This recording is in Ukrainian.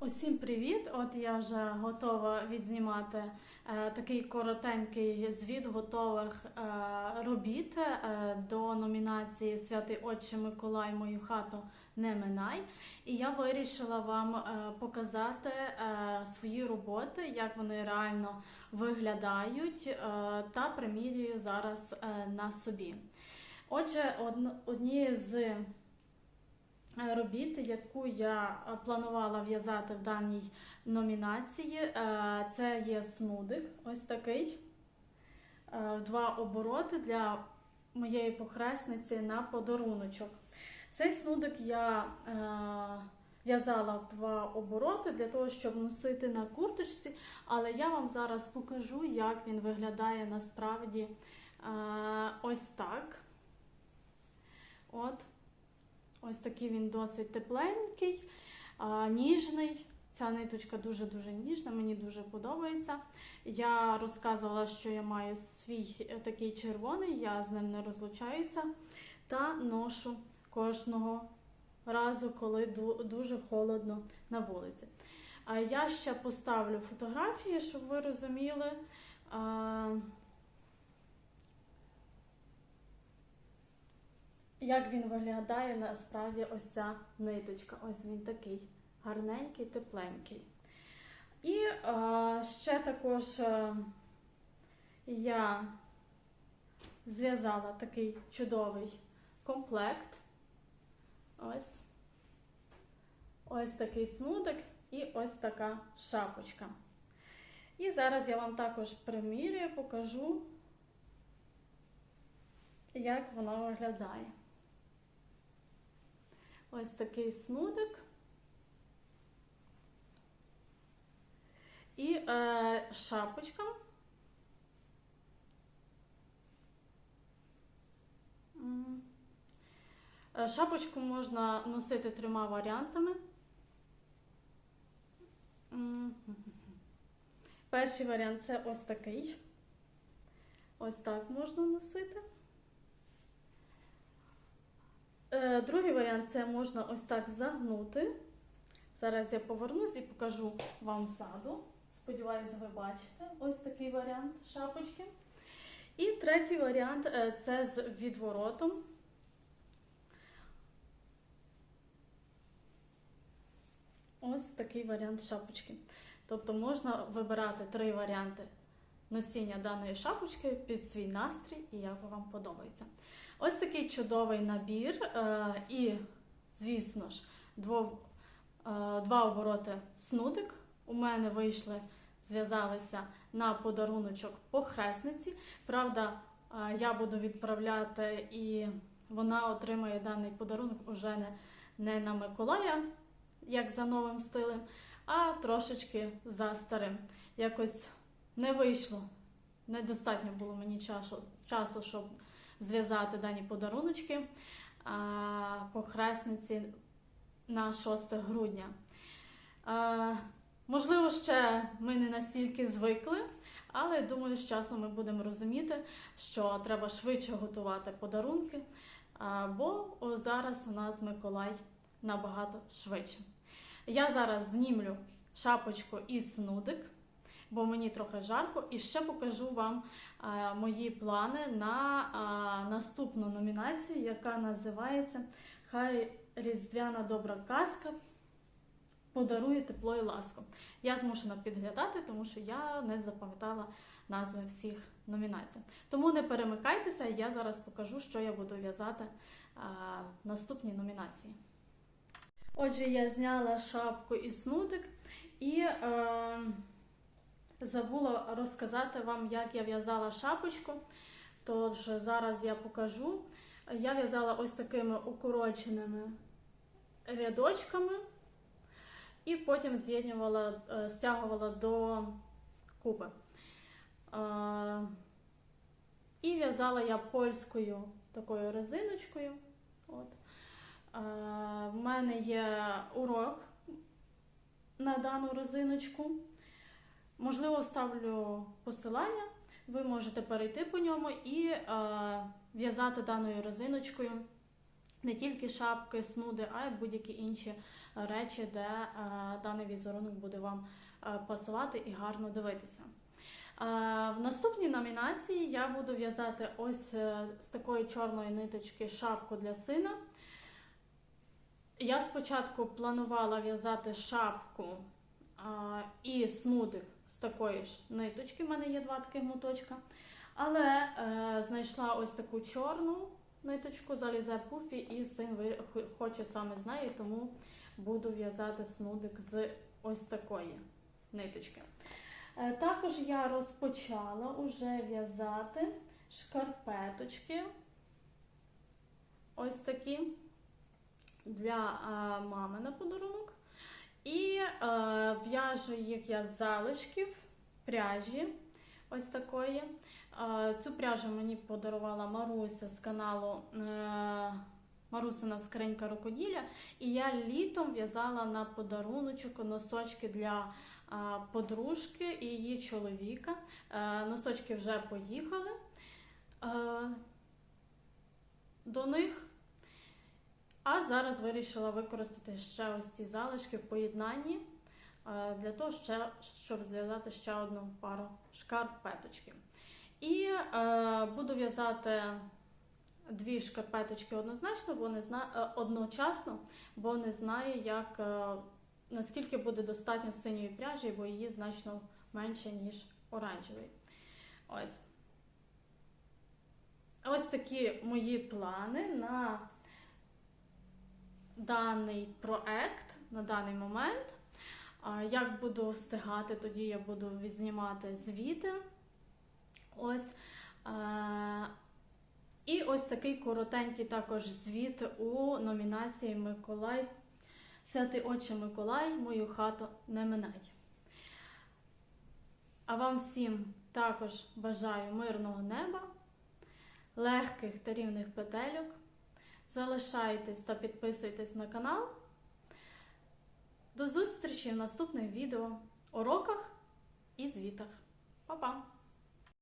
Усім привіт! От я вже готова відзнімати е, такий коротенький звіт готових е, робіт е, до номінації Святий Отче Миколай Мою хату не минай. І я вирішила вам е, показати е, свої роботи, як вони реально виглядають, е, та примірюю зараз е, на собі. Отже, одн- однією з робіт, яку я е, планувала в'язати в даній номінації. Е, Це є снудик, ось такий. е, Два обороти для моєї похресниці на подаруночок. Цей снудик я е, в'язала в два обороти для того, щоб носити на курточці, але я вам зараз покажу, як він виглядає насправді е, ось так. От. Ось такий він досить тепленький, ніжний. Ця ниточка дуже-дуже ніжна, мені дуже подобається. Я розказувала, що я маю свій такий червоний, я з ним не розлучаюся та ношу кожного разу, коли дуже холодно на вулиці. Я ще поставлю фотографії, щоб ви розуміли. Як він виглядає насправді ось ця ниточка. Ось він такий гарненький, тепленький. І е, ще також е, я зв'язала такий чудовий комплект. Ось. Ось такий снудик і ось така шапочка. І зараз я вам також примірюю, покажу, як воно виглядає. Ось такий снудик. І е, шапочка. Е, Шапочку можна носити трьома варіантами. Перший варіант це ось такий. Ось так можна носити. Е, Другий варіант це можна ось так загнути. Зараз я повернусь і покажу вам ззаду. Сподіваюсь, ви бачите ось такий варіант шапочки. І третій варіант е, це з відворотом. Ось такий варіант шапочки. Тобто можна вибирати три варіанти носіння даної шапочки під свій настрій і як вам подобається. Ось такий чудовий набір. е, І, звісно ж, е, два обороти снудик. У мене вийшли, зв'язалися на подаруночок по хресниці. Правда, е, я буду відправляти і вона отримає даний подарунок уже не, не на Миколая, як за новим стилем, а трошечки за старим. Якось не вийшло. Недостатньо було мені часу, часу щоб зв'язати дані подаруночки по хресниці на 6 грудня. А, можливо, ще ми не настільки звикли, але думаю, з часом ми будемо розуміти, що треба швидше готувати подарунки, а, бо зараз у нас Миколай набагато швидше. Я зараз знімлю шапочку і снудик бо мені трохи жарко. І ще покажу вам е, мої плани на е, наступну номінацію, яка називається Хай Різдвяна добра казка подарує тепло і ласку. Я змушена підглядати, тому що я не запам'ятала назви всіх номінацій. Тому не перемикайтеся, я зараз покажу, що я буду в'язати е, наступній номінації. Отже, я зняла шапку і снудик і. Е, Забула розказати вам, як я в'язала шапочку. Тож зараз я покажу. Я в'язала ось такими укороченими рядочками, і потім з'єднувала, е, стягувала до куби. Е, І в'язала я польською такою резиночкою. От. В мене є урок на дану резиночку. Можливо, ставлю посилання, ви можете перейти по ньому і е, в'язати даною резиночкою не тільки шапки, снуди, а й будь-які інші речі, де е, даний візерунок буде вам е, пасувати і гарно дивитися. Е, В наступній номінації я буду в'язати ось е, з такої чорної ниточки шапку для сина. Я спочатку планувала в'язати шапку а, і снудик з такої ж ниточки, в мене є два таких моточка. Але е, знайшла ось таку чорну ниточку, залізе пуфі, і син хоче саме з неї, тому буду в'язати снудик з ось такої ниточки. Е, також я розпочала уже в'язати шкарпеточки. Ось такі для мами на подарунок. І е, в'яжу їх я з залишків пряжі. Ось такої. Е, цю пряжу мені подарувала Маруся з каналу е, Марусина скринька рукоділля. І я літом в'язала на подаруночок носочки для е, подружки і її чоловіка. Е, носочки вже поїхали до них. А зараз вирішила використати ще ось ці залишки в поєднанні е, для того, щоб зв'язати ще одну пару шкарпеточки. І е, буду в'язати дві шкарпеточки однозначно, бо не зна... е, одночасно, бо не знаю, як, е, наскільки буде достатньо синьої пряжі, бо її значно менше, ніж оранжевої. Ось. Ось такі мої плани на даний проект на даний момент. Як буду встигати, тоді я буду знімати звіти. Ось. І ось такий коротенький також звіт у номінації Миколай. Святий Отче Миколай, мою хату не минай. А вам всім також бажаю мирного неба, легких та рівних петельок. Залишайтесь та підписуйтесь на канал. До зустрічі в наступних відео, уроках і звітах. Па-па!